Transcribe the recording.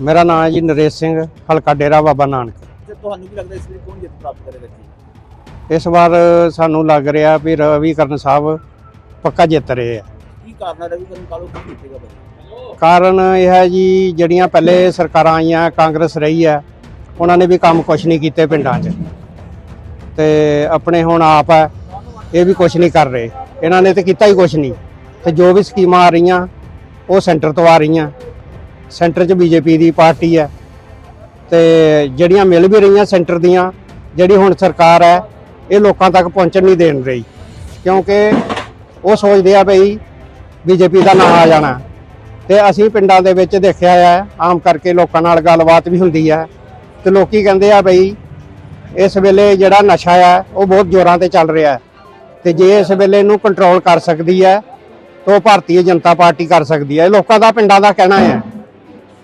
ਮੇਰਾ ਨਾਮ ਹੈ ਜੀ ਨਰੇਸ਼ ਸਿੰਘ ਹਲਕਾ ਡੇਰਾ ਬਾਬਾ ਨਾਨਕ। ਤੇ ਤੁਹਾਨੂੰ ਕੀ ਲੱਗਦਾ ਇਸ ਲਈ ਕੌਣ ਜਿੱਤ ਪ੍ਰਾਪਤ ਕਰੇਗਾ ਜੀ ਇਸ ਵਾਰ ਸਾਨੂੰ ਲੱਗ ਰਿਹਾ ਵੀ ਰਵੀਕਰਨ ਸਾਹਿਬ ਪੱਕਾ ਜਿੱਤ ਰਹੇ ਆ। ਕੀ ਕਾਰਨ ਹੈ ਰਵੀ ਕਰਨ ਕਾਲੋ ਕੀ ਜਿੱਤੇਗਾ ਬਾਈ ਕਾਰਨ ਇਹ ਹੈ ਜੀ ਜਿਹੜੀਆਂ ਪਹਿਲੇ ਸਰਕਾਰਾਂ ਆਈਆਂ ਕਾਂਗਰਸ ਰਹੀ ਹੈ ਉਹਨਾਂ ਨੇ ਵੀ ਕੰਮ ਕੁਛ ਨਹੀਂ ਕੀਤੇ ਪਿੰਡਾਂ 'ਚ। ਤੇ ਆਪਣੇ ਹੁਣ ਆਪ ਹੈ ਇਹ ਵੀ ਕੁਛ ਨਹੀਂ ਕਰ ਰਹੇ। ਇਹਨਾਂ ਨੇ ਤੇ ਕੀਤਾ ਹੀ ਕੁਛ ਨਹੀਂ। ਤੇ ਜੋ ਵੀ ਸਕੀਮਾਂ ਆ ਰਹੀਆਂ ਉਹ ਸੈਂਟਰ ਤੋਂ ਆ ਰਹੀਆਂ। ਸੈਂਟਰ 'ਚ ਬੀਜੇਪੀ ਦੀ ਪਾਰਟੀ ਹੈ। ਤੇ ਜਿਹੜੀਆਂ ਮਿਲ ਵੀ ਰਹੀਆਂ ਸੈਂਟਰ ਦੀਆਂ, ਜਿਹੜੀ ਹੁਣ ਸਰਕਾਰ ਹੈ, ਇਹ ਲੋਕਾਂ ਤੱਕ ਪਹੁੰਚਣ ਨਹੀਂ ਦੇਣ ਰਹੀ। ਕਿਉਂਕਿ ਉਹ ਸੋਚਦੇ ਆ ਬਈ ਬੀਜੇਪੀ ਦਾ ਨਾਂ ਆ ਜਾਣਾ। ਤੇ ਅਸੀਂ ਪਿੰਡਾਂ ਦੇ ਵਿੱਚ ਦੇਖਿਆ ਹੈ ਆਮ ਕਰਕੇ ਲੋਕਾਂ ਨਾਲ ਗੱਲਬਾਤ ਵੀ ਹੁੰਦੀ ਹੈ ਤੇ ਲੋਕੀ ਕਹਿੰਦੇ ਆ ਬਈ, ਇਸ ਵੇਲੇ ਜਿਹੜਾ ਨਸ਼ਾ ਹੈ ਉਹ ਬਹੁਤ ਜ਼ੋਰਾਂ ਤੇ ਚੱਲ ਰਿਹਾ। ਹੈ ਤੇ ਜੇ ਇਸ ਵੇਲੇ ਇਹਨੂੰ ਕੰਟਰੋਲ ਕਰ ਸਕਦੀ ਹੈ, ਤਾਂ ਉਹ ਭਾਰਤੀ ਜਨਤਾ ਪਾਰਟੀ ਕਰ ਸਕਦੀ ਹੈ। ਇਹ ਲੋਕਾਂ ਦਾ ਪਿੰਡਾਂ ਦਾ ਕਹਿਣਾ ਹੈ